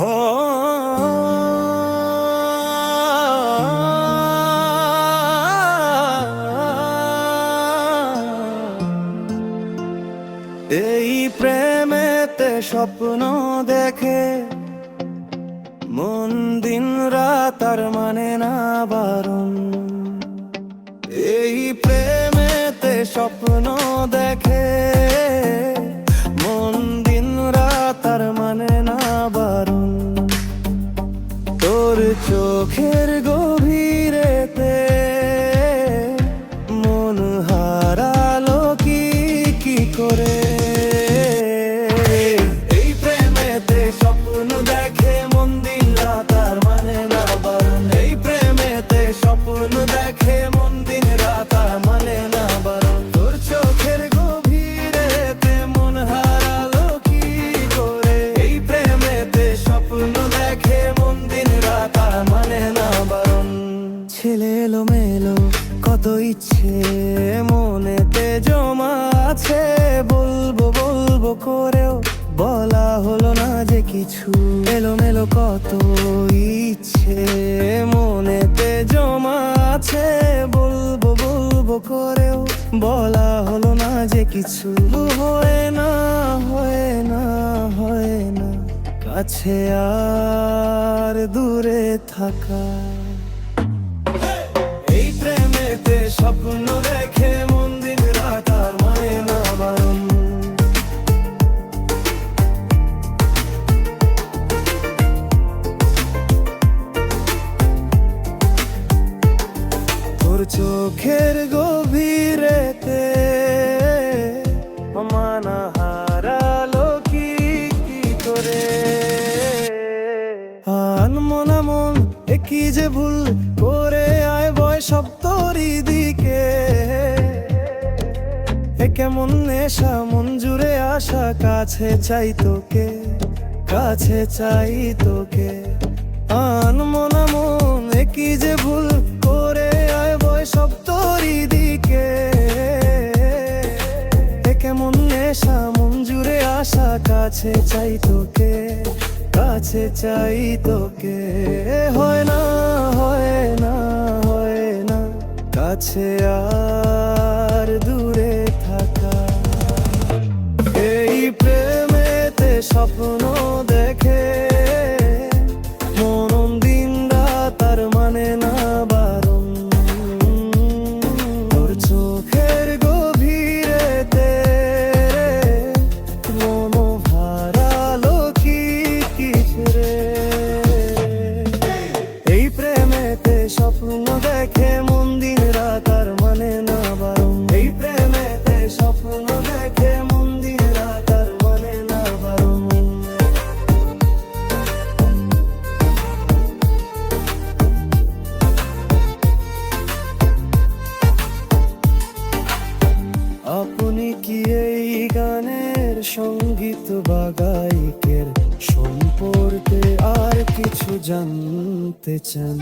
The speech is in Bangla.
এই প্রেমেতে স্বপ্ন দেখে মন দিন রাত আর মানে না বারণ। এই প্রেমেতে স্বপ্ন স্বপ্ন দেখে মন দিন রাত মানে না বারণ। তোর চোখের গভীরেতে মন হারালো কি করে? এই প্রেমেতে স্বপ্ন দেখে মন দিন রাত মানে না বারণ। ছেলে এলো মেলো কত ইচ্ছে মনেতে জমা আছে, বলব বলব করেও বলা হলো না যে কিছু। এলো মেলো কত ইচ্ছে মনেতে জমা কিছু হয় না হয় না হয় না। কাছে আর দূরে থাকা। এই প্রেমেতে স্বপ্ন দেখে মন দিন রাত আর মানে না বারণ। তোর চোখের গভীরেতে একই যে ভুল করে আয় বয় সব তোরই দিকে। এ কেমন নেশা, মন জুড়ে আসা কাছে চাই তোকে, কাছে চাই তোকে। আনমনা মন একই যে ভুল করে আয় বয় সব তোরই দিকে। এ কেমন নেশা, মন জুড়ে আসা কাছে চাই তোকে কাছে চাই তোকে। হয় না হয় না হয় না। কাছে আর দূরে থাকা। এই প্রেমেতে স্বপ্ন স্বপ্ন দেখে মন দিন রাত আর মানে না বারণ। এই প্রেমেতে স্বপ্ন দেখে মন দিন রাত আর মানে না বারণ। আপনি কি এই গানের সংগীত বা গায়িকের সম্পর্কে আর কিছু জানতে চান?